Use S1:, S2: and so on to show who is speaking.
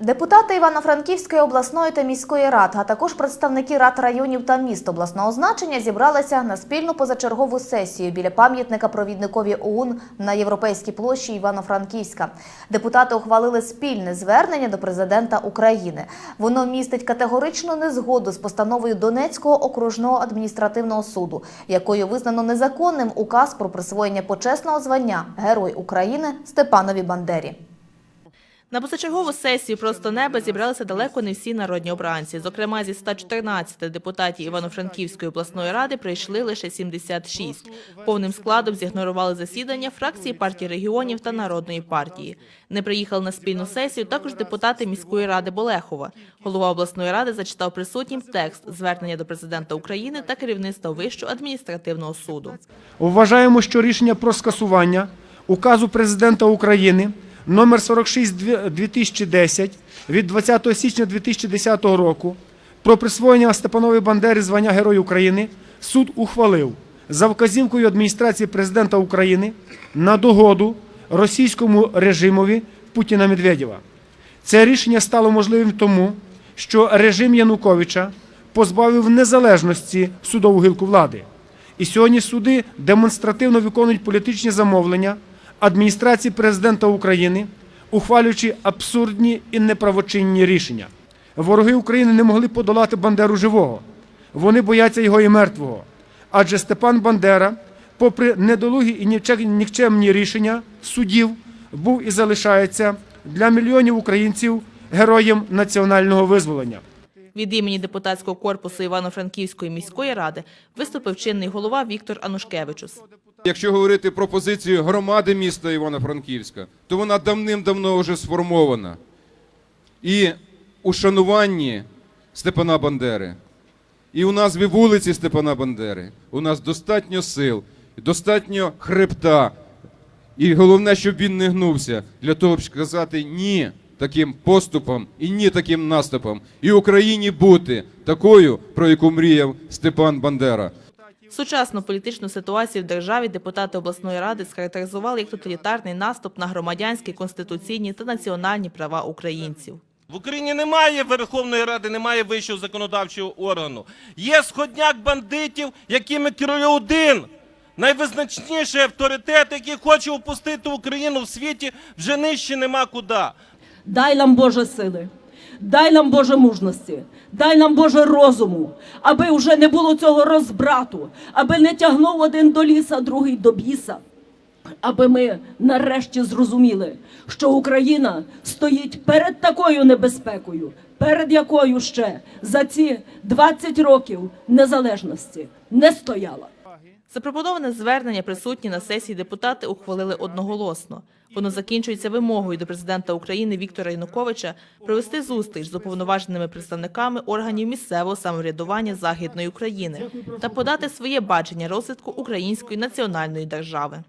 S1: Депутати Івано-Франківської обласної та міської рад, а також представники рад районів та міст обласного значення зібралися на спільну позачергову сесію біля пам'ятника провідникові ОУН на Європейській площі Івано-Франківська. Депутати ухвалили спільне звернення до президента України. Воно містить категоричну незгоду з постановою Донецького окружного адміністративного суду, якою визнано незаконним указ про присвоєння почесного звання Герой України Степанові Бандері.
S2: На позачергову сесію просто неба зібралися далеко не всі народні обранці. Зокрема, зі 114 депутатів Івано-Франківської обласної ради прийшли лише 76. Повним складом зігнорували засідання фракції партії регіонів та народної партії. Не приїхали на спільну сесію також депутати міської ради Болехова. Голова обласної ради зачитав присутнім текст звернення до президента України та керівництва Вищого адміністративного суду.
S3: Вважаємо, що рішення про скасування указу президента України номер 46-2010 від 20 січня 2010 року про присвоєння Степанові Бандері звання Герой України суд ухвалив за вказівкою адміністрації президента України на догоду російському режимові Путіна Медведєва. Це рішення стало можливим тому, що режим Януковича позбавив незалежності судову гілку влади. І сьогодні суди демонстративно виконують політичні замовлення адміністрації президента України, ухвалюючи абсурдні і неправочинні рішення. Вороги України не могли подолати Бандеру живого. Вони бояться його і мертвого. Адже Степан Бандера, попри недолугі і нікчемні рішення судів, був і залишається для мільйонів українців героєм національного визволення.
S2: Від імені депутатського корпусу Івано-Франківської міської ради виступив чинний голова Віктор Анушкевичус.
S4: Якщо говорити про позицію громади міста Івано-Франківська, то вона давним-давно вже сформована. І у шануванні Степана Бандери, і у назві вулиці Степана Бандери у нас достатньо сил, достатньо хребта. І головне, щоб він не гнувся для того, щоб сказати ні таким поступам і ні таким наступам. І Україні бути такою, про яку мріяв Степан Бандера.
S2: Сучасну політичну ситуацію в державі депутати обласної ради схарактеризували як тоталітарний наступ на громадянські, конституційні та національні права українців.
S5: В Україні немає Верховної Ради, немає вищого законодавчого органу. Є сходняк бандитів, якими керує один. Найвизначніший авторитет, який хоче опустити Україну в світі, вже нижче нема куди.
S6: Дай нам Боже сили, дай нам Боже мужності, дай нам Боже розуму, аби вже не було цього розбрату, аби не тягнув один до ліса, другий до біса. Аби ми нарешті зрозуміли, що Україна стоїть перед такою небезпекою, перед якою ще за ці 20 років незалежності не стояла.
S2: Запропоноване звернення присутні на сесії депутати ухвалили одноголосно. Воно закінчується вимогою до президента України Віктора Януковича провести зустріч з уповноваженими представниками органів місцевого самоврядування Західної України та подати своє бачення розвитку української національної держави.